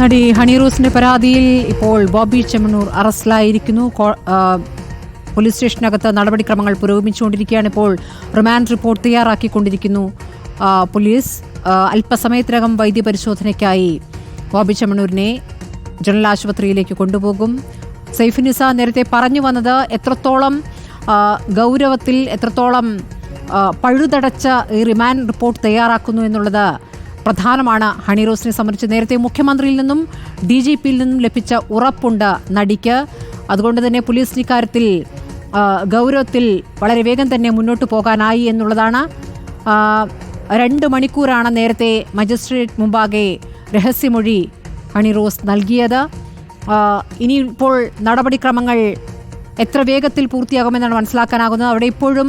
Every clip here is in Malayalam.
നടി ഹണി റോസിന്റെ പരാതിയിൽ ഇപ്പോൾ ബോബി ചെമ്മണ്ണൂർ അറസ്റ്റിലായിരിക്കുന്നു. പോലീസ് സ്റ്റേഷനകത്ത് നടപടിക്രമങ്ങൾ പുരോഗമിച്ചുകൊണ്ടിരിക്കുകയാണ്. ഇപ്പോൾ റിമാൻഡ് റിപ്പോർട്ട് തയ്യാറാക്കിക്കൊണ്ടിരിക്കുന്നു പോലീസ്. അല്പസമയത്തിനകം വൈദ്യപരിശോധനയ്ക്കായി ബോബി ചെമ്മണ്ണൂരിനെ ജനറൽ ആശുപത്രിയിലേക്ക് കൊണ്ടുപോകും. സൈഫിനിസ നേരത്തെ പറഞ്ഞു വന്നത് എത്രത്തോളം ഗൗരവത്തിൽ എത്രത്തോളം പഴുതടച്ച ഈ റിമാൻഡ് റിപ്പോർട്ട് തയ്യാറാക്കുന്നു എന്നുള്ളത് പ്രധാനമാണ്. ഹണി റോസിനെ സംബന്ധിച്ച് നേരത്തെ മുഖ്യമന്ത്രിയിൽ നിന്നും ഡി ജി പിയിൽ നിന്നും ലഭിച്ച ഉറപ്പുണ്ട് നടിക്ക്. അതുകൊണ്ട് തന്നെ പോലീസ് ഇക്കാര്യത്തിൽ ഗൗരവത്തിൽ വളരെ വേഗം തന്നെ മുന്നോട്ട് പോകാനായി എന്നുള്ളതാണ്. രണ്ട് മണിക്കൂറാണ് നേരത്തെ മജിസ്ട്രേറ്റ് മുമ്പാകെ രഹസ്യമൊഴി ഹണി റോസ് നൽകിയത്. ഇനിയിപ്പോൾ നടപടിക്രമങ്ങൾ എത്ര വേഗത്തിൽ പൂർത്തിയാകുമെന്നാണ് മനസ്സിലാക്കാനാകുന്നത്. അവിടെ ഇപ്പോഴും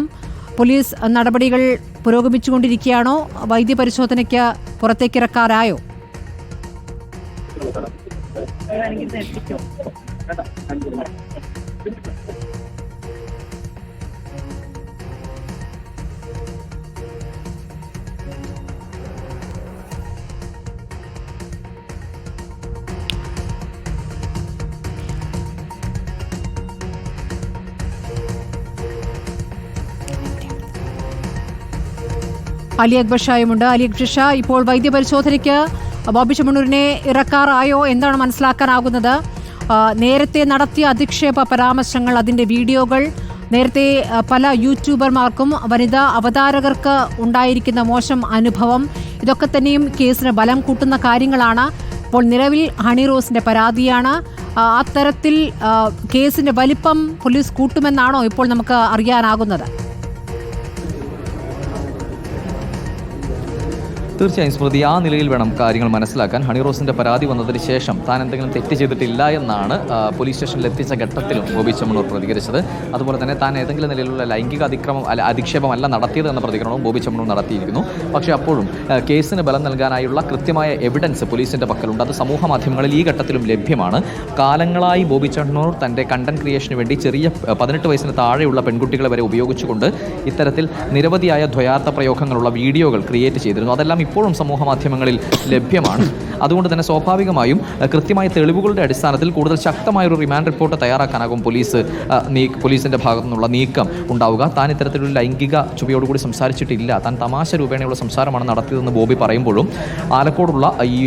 പോലീസ് നടപടികൾ പുരോഗമിച്ചുകൊണ്ടിരിക്കുകയാണോ? വൈദ്യപരിശോധനയ്ക്ക് പുറത്തേക്കിറക്കാറായോ? അലി അക്ബർ ഷായുമുണ്ട്. അലി അക്ബർ ഷാ ഇപ്പോൾ വൈദ്യപരിശോധനയ്ക്ക് ബോബി ചെമ്മണ്ണൂരിനെ ഇറക്കാറായോ എന്താണ് മനസ്സിലാക്കാനാകുന്നത്. നേരത്തെ നടത്തിയ അധിക്ഷേപ പരാമർശങ്ങൾ അതിന്റെ വീഡിയോകൾ നേരത്തെ പല യൂട്യൂബർമാർക്കും വനിതാ അവതാരകർക്ക് ഉണ്ടായിരിക്കുന്ന മോശം അനുഭവം ഇതൊക്കെ തന്നെയും കേസിന് ബലം കൂട്ടുന്ന കാര്യങ്ങളാണ്. ഇപ്പോൾ നിലവിൽ ഹണി റോസിന്റെ പരാതിയാണ്. അത്തരത്തിൽ കേസിന്റെ വലിപ്പം പോലീസ് കൂട്ടുമെന്നാണോ ഇപ്പോൾ നമുക്ക് അറിയാനാകുന്നത്? തീർച്ചയായും സ്മൃതി ആ നിലയിൽ വേണം കാര്യങ്ങൾ മനസ്സിലാക്കാൻ. ഹണി റോസിന്റെ പരാതി വന്നതിന് ശേഷം താൻ എന്തെങ്കിലും തെറ്റ് ചെയ്തിട്ടില്ല എന്നാണ് പോലീസ് സ്റ്റേഷനിൽ എത്തിച്ച ഘട്ടത്തിലും ബോബി ചെമ്മണൂർ പ്രതികരിച്ചത്. അതുപോലെ തന്നെ താൻ ഏതെങ്കിലും നിലയിലുള്ള ലൈംഗിക അതിക്രമം അല്ല അധിക്ഷേപമല്ല നടത്തിയത് എന്ന പ്രതികരണവും ബോബി ചെമ്മണൂർ നടത്തിയിരിക്കുന്നു. പക്ഷേ അപ്പോഴും കേസിന് ബലം നൽകാനായുള്ള കൃത്യമായ എവിഡൻസ് പോലീസിന്റെ പക്കലുണ്ട്. അത് സമൂഹ മാധ്യമങ്ങളിൽ ഈ ഘട്ടത്തിലും ലഭ്യമാണ്. കാലങ്ങളായി ബോബി ചെമ്മണ്ണൂർ തന്റെ കണ്ടന്റ് ക്രിയേഷന് വേണ്ടി ചെറിയ പതിനെട്ട് വയസ്സിന് താഴെയുള്ള പെൺകുട്ടികളെ വരെ ഉപയോഗിച്ചുകൊണ്ട് ഇത്തരത്തിൽ നിരവധിയായ ദ്വയാർത്ഥ പ്രയോഗങ്ങളുള്ള വീഡിയോകൾ ക്രിയേറ്റ് ചെയ്തിരുന്നു. അതെല്ലാം ഇപ്പോഴും സമൂഹ മാധ്യമങ്ങളിൽ ലഭ്യമാണ്. അതുകൊണ്ട് തന്നെ സ്വാഭാവികമായും കൃത്യമായ തെളിവുകളുടെ അടിസ്ഥാനത്തിൽ കൂടുതൽ ശക്തമായ ഒരു റിമാൻഡ് റിപ്പോർട്ട് തയ്യാറാക്കാനാകും പോലീസ് നീ പോലീസിന്റെ ഭാഗത്തു നിന്നുള്ള നീക്കം ഉണ്ടാവുക. താൻ ഇത്തരത്തിലൊരു ലൈംഗിക ചുവയോടുകൂടി സംസാരിച്ചിട്ടില്ല. താൻ തമാശ രൂപേണയുള്ള സംസാരമാണ് നടത്തിയതെന്ന് ബോബി പറയുമ്പോഴും ആലക്കോടുള്ള ഈ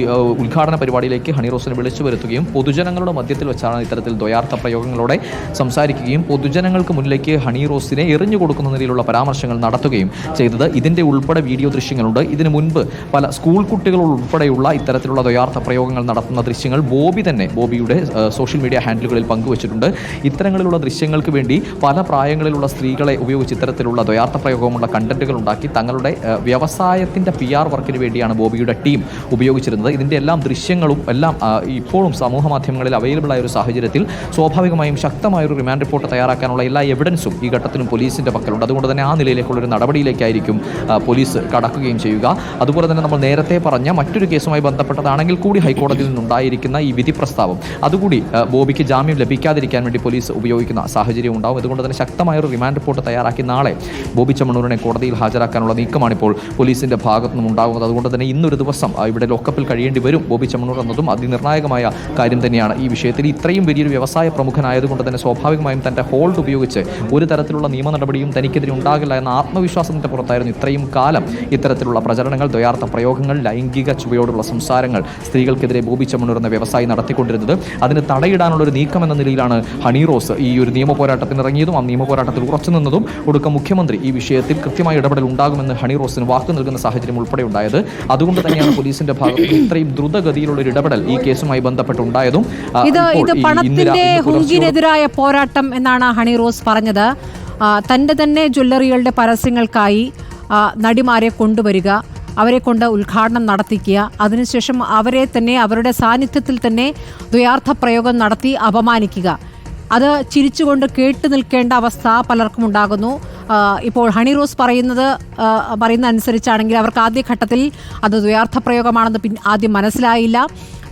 ഉദ്ഘാടന പരിപാടിയിലേക്ക് ഹണി റോസിനെ വിളിച്ചു വരുത്തുകയും പൊതുജനങ്ങളുടെ മധ്യത്തിൽ വെച്ചാണ് ഇത്തരത്തിൽ ദ്വയാർത്ഥ പ്രയോഗങ്ങളോടെ സംസാരിക്കുകയും പൊതുജനങ്ങൾക്ക് മുന്നിലേക്ക് ഹണി റോസിനെ എറിഞ്ഞു കൊടുക്കുന്ന നിലയിലുള്ള പരാമർശങ്ങൾ നടത്തുകയും ചെയ്തത്. ഇതിന്റെ ഉൾപ്പെടെ വീഡിയോ ദൃശ്യങ്ങളുണ്ട്. ഇതിനു മുൻപ് പല സ്കൂൾ കുട്ടികൾ ഉൾപ്പെടെയുള്ള ഇത്തരത്തിലുള്ള ദ്വയാർത്ഥ പ്രയോഗങ്ങൾ നടത്തുന്ന ദൃശ്യങ്ങൾ ബോബി തന്നെ ബോബിയുടെ സോഷ്യൽ മീഡിയ ഹാൻഡിലുകളിൽ പങ്കുവച്ചിട്ടുണ്ട്. ഇത്തരങ്ങളിലുള്ള ദൃശ്യങ്ങൾക്ക് വേണ്ടി പല പ്രായങ്ങളിലുള്ള സ്ത്രീകളെ ഉപയോഗിച്ച് ഇത്തരത്തിലുള്ള ദ്വയാർത്ഥ പ്രയോഗമുള്ള കണ്ടന്റുകൾ ഉണ്ടാക്കി തങ്ങളുടെ വ്യവസായത്തിന്റെ പി ആർ വർക്കിന് വേണ്ടിയാണ് ബോബിയുടെ ടീം ഉപയോഗിച്ചിരുന്നത്. ഇതിന്റെ എല്ലാം ദൃശ്യങ്ങളും എല്ലാം ഇപ്പോഴും സമൂഹ മാധ്യമങ്ങളിൽ അവൈലബിൾ ആയ ഒരു സാഹചര്യത്തിൽ സ്വാഭാവികമായും ശക്തമായ ഒരു റിമാൻഡ് റിപ്പോർട്ട് തയ്യാറാക്കാനുള്ള എല്ലാ എവിഡൻസും ഈ ഘട്ടത്തിലും പോലീസിന്റെ പക്കലുണ്ട്. അതുകൊണ്ട് തന്നെ ആ നിലയിലേക്കുള്ള ഒരു നടപടിയിലേക്കായിരിക്കും പോലീസ് കടക്കുകയും ചെയ്യുക. അതുപോലെ തന്നെ നമ്മൾ നേരത്തെ പറഞ്ഞ മറ്റൊരു കേസുമായി ബന്ധപ്പെട്ടതാണെങ്കിൽ കൂടി ഹൈക്കോടതിയിൽ നിന്നുണ്ടായിരിക്കുന്ന ഈ വിധി പ്രസ്താവം. അതുകൂടി ബോബിക്ക് ജാമ്യം ലഭിക്കാതിരിക്കാൻ വേണ്ടി പോലീസ് ഉപയോഗിക്കുന്ന സാഹചര്യം ഉണ്ടാവും. അതുകൊണ്ട് തന്നെ ശക്തമായ ഒരു റിമാൻഡ് റിപ്പോർട്ട് തയ്യാറാക്കി നാളെ ബോബി ചമ്മണൂരിനെ കോടതിയിൽ ഹാജരാക്കാനുള്ള നീക്കമാണ് ഇപ്പോൾ പോലീസിന്റെ ഭാഗത്തു നിന്നും ഉണ്ടാകുന്നത് അതുകൊണ്ട് തന്നെ ഇന്നൊരു ദിവസം ഇവിടെ ലോക്കപ്പിൽ കഴിയേണ്ടി വരും ബോബി ചമ്മണൂർ എന്നതും അതിനിർണായകമായ കാര്യം തന്നെയാണ് ഈ വിഷയത്തിൽ. ഇത്രയും വലിയൊരു വ്യവസായ പ്രമുഖനായതുകൊണ്ട് തന്നെ സ്വാഭാവികമായും തന്റെ ഹോൾഡ് ഉപയോഗിച്ച് ഒരു തരത്തിലുള്ള നിയമ നടപടിയും തനിക്കെതിരെ ഉണ്ടാകില്ല എന്ന ആത്മവിശ്വാസത്തിന്റെ പുറത്തായിരുന്നു ഇത്രയും കാലം ഇത്തരത്തിലുള്ള പ്രചരണങ്ങൾ. ദ്വയാർത്ഥ പ്രയോഗങ്ങൾ ലൈംഗിക ചുവയോടുള്ള സംസാരങ്ങൾ സ്ത്രീകൾക്കെതിരെ ബോബി എന്ന വ്യവസായി നടത്തിക്കൊണ്ടിരുന്നത്. അതിന് തടയിടാനുള്ള ഒരു നീക്കം എന്ന നിലയിലാണ് ഹണി റോസ് ഈ ഒരു നിയമ പോരാട്ടത്തിന് ഇറങ്ങിയതും ആ നിയമ പോരാട്ടത്തിൽ ഉറച്ചു നിന്നതും ഒടുക്കം മുഖ്യമന്ത്രി ഈ വിഷയത്തിൽ കൃത്യമായ ഇടപെടൽ ഉണ്ടാകുമെന്ന് ഹണി റോസിന് വാക്ക് നൽകുന്ന സാഹചര്യം ഉൾപ്പെടെ ഉണ്ടായത് അതുകൊണ്ട് തന്നെയാണ് പോലീസിന്റെ ഭാഗത്ത് ഇത്രയും ദ്രുതഗതിയിലുള്ള ഒരു ഇടപെടൽ ഈ കേസുമായി ബന്ധപ്പെട്ടുണ്ടായതും ഇത് ഇത് പണത്തിന്റെ ഹുങ്കിനെതിരായ പോരാട്ടം എന്നാണ് ഹണി റോസ് പറഞ്ഞത്. തന്റെ തന്റെ തന്നെ ജ്വല്ലറികളുടെ പരസ്യങ്ങൾക്കായി നടിമാരെ കൊണ്ടുവരിക അവരെ കൊണ്ട് ഉദ്ഘാടനം നടത്തിക്കുക. അതിനുശേഷം അവരെ തന്നെ അവരുടെ സാന്നിധ്യത്തിൽ തന്നെ ദ്വയാർത്ഥ പ്രയോഗം നടത്തി അപമാനിക്കുക. അത് ചിരിച്ചുകൊണ്ട് കേട്ടു നിൽക്കേണ്ട അവസ്ഥ പലർക്കും ഉണ്ടാകുന്നു. ഇപ്പോൾ ഹണി റോസ് പറയുന്നത് പറയുന്ന അനുസരിച്ചാണെങ്കിൽ അവർക്ക് ആദ്യഘട്ടത്തിൽ അത് ദ്വയാർത്ഥ പ്രയോഗമാണെന്ന് പിൻ ആദ്യം മനസ്സിലായില്ല.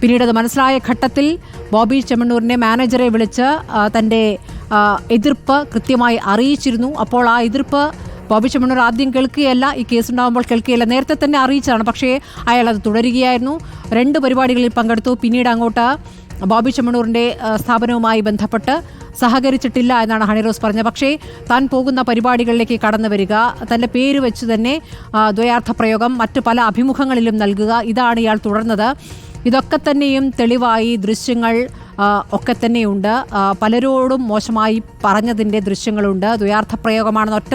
പിന്നീട് അത് മനസ്സിലായ ഘട്ടത്തിൽ ബോബി ചെമ്മണ്ണൂരിനെ മാനേജറെ വിളിച്ച് തന്റെ എതിർപ്പ് കൃത്യമായി അറിയിച്ചിരുന്നു. അപ്പോൾ ആ എതിർപ്പ് ബോബി ചെമ്മണ്ണൂർ ആദ്യം കേൾക്കുകയല്ല ഈ കേസ് ഉണ്ടാകുമ്പോൾ കേൾക്കുകയല്ല. നേരത്തെ തന്നെ അറിയിച്ചതാണ് പക്ഷേ അയാൾ അത് തുടരുകയായിരുന്നു. രണ്ട് പരിപാടികളിൽ പങ്കെടുത്തു. പിന്നീട് അങ്ങോട്ട് ബോബി ചെമ്മണൂറിന്റെ സ്ഥാപനവുമായി ബന്ധപ്പെട്ട് സഹകരിച്ചിട്ടില്ല എന്നാണ് ഹണിറോസ് പറഞ്ഞത്. പക്ഷേ താൻ പോകുന്ന പരിപാടികളിലേക്ക് കടന്നു വരിക തന്റെ പേര് വെച്ച് തന്നെ ദ്വയാർത്ഥ പ്രയോഗം മറ്റ് പല അഭിമുഖങ്ങളിലും നൽകുക ഇതാണ് ഇയാൾ തുടർന്നത്. ഇതൊക്കെ തന്നെയും തെളിവായി ദൃശ്യങ്ങൾ ഒക്കെ തന്നെയുണ്ട്. പലരോടും മോശമായി പറഞ്ഞതിന്റെ ദൃശ്യങ്ങളുണ്ട്. ദ്വയാർത്ഥ പ്രയോഗമാണെന്ന് ഒറ്റ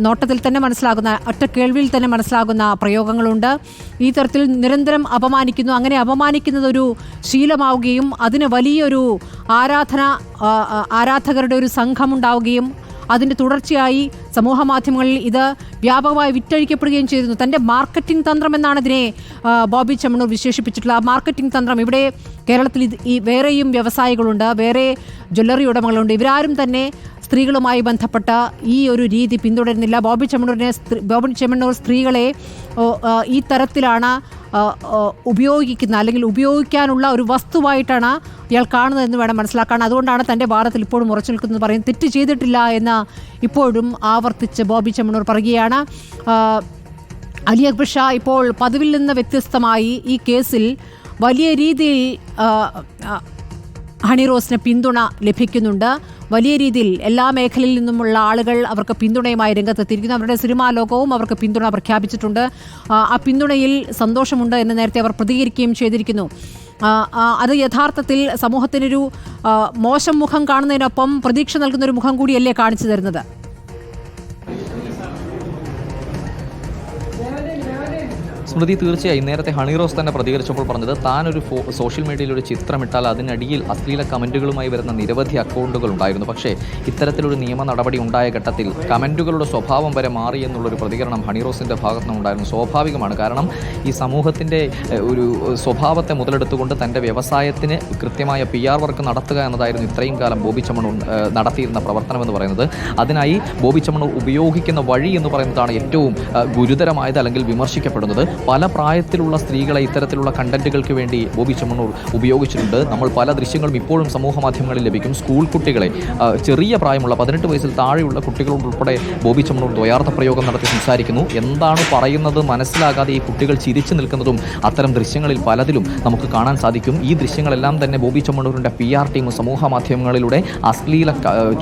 നോട്ടത്തിൽ തന്നെ മനസ്സിലാകുന്ന ഒറ്റ കേൾവിയിൽ തന്നെ മനസ്സിലാകുന്ന പ്രയോഗങ്ങളുണ്ട്. ഈ തരത്തിൽ നിരന്തരം അപമാനിക്കുന്നു. അങ്ങനെ അപമാനിക്കുന്നത് ഒരു ശീലമാവുകയും അതിന് വലിയൊരു ആരാധന ആരാധകരുടെ ഒരു സംഘമുണ്ടാവുകയും അതിന്റെ തുടർച്ചയായി സമൂഹ മാധ്യമങ്ങളിൽ ഇത് വ്യാപകമായി വിറ്റഴിക്കപ്പെടുകയും ചെയ്തിരുന്നു. തന്റെ മാർക്കറ്റിംഗ് തന്ത്രം എന്നാണ് ഇതിനെ ബോബി ചമണൂർ വിശേഷിപ്പിച്ചിട്ടുള്ള ആ മാർക്കറ്റിംഗ് തന്ത്രം. ഇവിടെ കേരളത്തിൽ ഈ വേറെയും വ്യവസായികളുണ്ട് വേറെ ജ്വല്ലറി ഉടമകളുണ്ട്. ഇവരാരും തന്നെ സ്ത്രീകളുമായി ബന്ധപ്പെട്ട ഈ ഒരു രീതി പിന്തുടരുന്നില്ല. ബോബി ചെമ്മണ്ണൂരിനെ ബോബി ചെമ്മണ്ണൂർ സ്ത്രീകളെ ഈ തരത്തിലാണ് ഉപയോഗിക്കുന്ന അല്ലെങ്കിൽ ഉപയോഗിക്കാനുള്ള ഒരു വസ്തുവായിട്ടാണ് ഇയാൾ കാണുന്നതെന്ന് വേണം മനസ്സിലാക്കാൻ. അതുകൊണ്ടാണ് തന്റെ വാദത്തിൽ ഇപ്പോഴും ഉറച്ചു നിൽക്കുന്നത് പറയും തെറ്റ് ചെയ്തിട്ടില്ല എന്ന് ഇപ്പോഴും ആവർത്തിച്ച് ബോബി ചെമ്മണ്ണൂർ പറയുകയാണ്. അലി അക്ബർ ഷാ ഇപ്പോൾ പതിവിൽ നിന്ന് വ്യത്യസ്തമായി ഈ കേസിൽ വലിയ രീതിയിൽ ഹണി റോസിന് പിന്തുണ ലഭിക്കുന്നുണ്ട്. വലിയ രീതിയിൽ എല്ലാ മേഖലയിൽ നിന്നുമുള്ള ആളുകൾ അവർക്ക് പിന്തുണയുമായി രംഗത്തെത്തിയിരിക്കുന്നു. അവരുടെ സിനിമാ ലോകവും അവർക്ക് പിന്തുണ പ്രഖ്യാപിച്ചിട്ടുണ്ട്. ആ, പിന്തുണയിൽ സന്തോഷമുണ്ട് എന്ന് നേരത്തെ അവർ പ്രതികരിക്കുകയും ചെയ്തിരിക്കുന്നു. അത് യഥാർത്ഥത്തിൽ സമൂഹത്തിനൊരു മോശം മുഖം കാണുന്നതിനൊപ്പം പ്രതീക്ഷ നൽകുന്ന ഒരു മുഖം കൂടിയല്ലേ കാണിച്ചു തരുന്നത്? സ്മൃതി തീർച്ചയായും നേരത്തെ ഹണിറോസ് തന്നെ പ്രതികരിച്ചപ്പോൾ പറഞ്ഞത് താൻ ഒരു സോഷ്യൽ മീഡിയയിൽ ഒരു ചിത്രമിട്ടാൽ അതിനടിയിൽ അശ്ലീല കമന്റുകളുമായി വരുന്ന നിരവധി അക്കൗണ്ടുകൾ ഉണ്ടായിരുന്നു. പക്ഷേ ഇത്തരത്തിലൊരു നിയമ നടപടി ഉണ്ടായ ഘട്ടത്തിൽ കമന്റുകളുടെ സ്വഭാവം വരെ മാറി എന്നുള്ളൊരു പ്രതികരണം ഹണിറോസിന്റെ ഭാഗത്തു നിന്നുണ്ടായിരുന്നു സ്വാഭാവികമാണ്. കാരണം ഈ സമൂഹത്തിന്റെ ഒരു സ്വഭാവത്തെ മുതലെടുത്തുകൊണ്ട് തന്റെ വ്യവസായത്തിന് കൃത്യമായ പി ആർ വർക്ക് നടത്തുക എന്നതായിരുന്നു ഇത്രയും കാലം ബോബി ചമ്മണൂർ നടത്തിയിരുന്ന പ്രവർത്തനം എന്ന് പറയുന്നത്. അതിനായി ബോബി ഉപയോഗിക്കുന്ന വഴി എന്ന് പറയുന്നതാണ് ഏറ്റവും ഗുരുതരമായത് അല്ലെങ്കിൽ വിമർശിക്കപ്പെടുന്നത്. പല പ്രായത്തിലുള്ള സ്ത്രീകളെ ഇത്തരത്തിലുള്ള കണ്ടന്റുകൾക്ക് വേണ്ടി ബോബി ചെമ്മണ്ണൂർ ഉപയോഗിച്ചിട്ടുണ്ട്. നമ്മൾ പല ദൃശ്യങ്ങളും ഇപ്പോഴും സമൂഹ മാധ്യമങ്ങളിൽ ലഭിക്കും. സ്കൂൾ കുട്ടികളെ ചെറിയ പ്രായമുള്ള പതിനെട്ട് വയസ്സിൽ താഴെയുള്ള കുട്ടികളോട് ഉൾപ്പെടെ ബോബി ചമ്മണ്ണൂർ ദ്വയാർത്ഥ പ്രയോഗം നടത്തി സംസാരിക്കുന്നു. എന്താണ് പറയുന്നത് മനസ്സിലാകാതെ ഈ കുട്ടികൾ ചിരിച്ചു നിൽക്കുന്നതും അത്തരം ദൃശ്യങ്ങളിൽ പലതിലും നമുക്ക് കാണാൻ സാധിക്കും. ഈ ദൃശ്യങ്ങളെല്ലാം തന്നെ ബോബി ചെമ്മണ്ണൂരിന്റെ പി ആർ ടീം സമൂഹ മാധ്യമങ്ങളിലൂടെ അശ്ലീല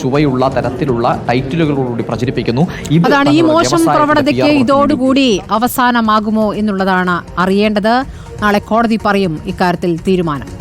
ചുവയുള്ള തരത്തിലുള്ള ടൈറ്റിലുകളോടുകൂടി പ്രചരിപ്പിക്കുന്നു. അതാണ് ഈ മോശം പ്രവണതയ്ക്ക് ഇതോടുകൂടി അവസാനമാകുമോ എന്നുള്ളതാണ് അറിയേണ്ടത്. നാളെ കോടതി പറയും ഇക്കാര്യത്തിൽ തീരുമാനം.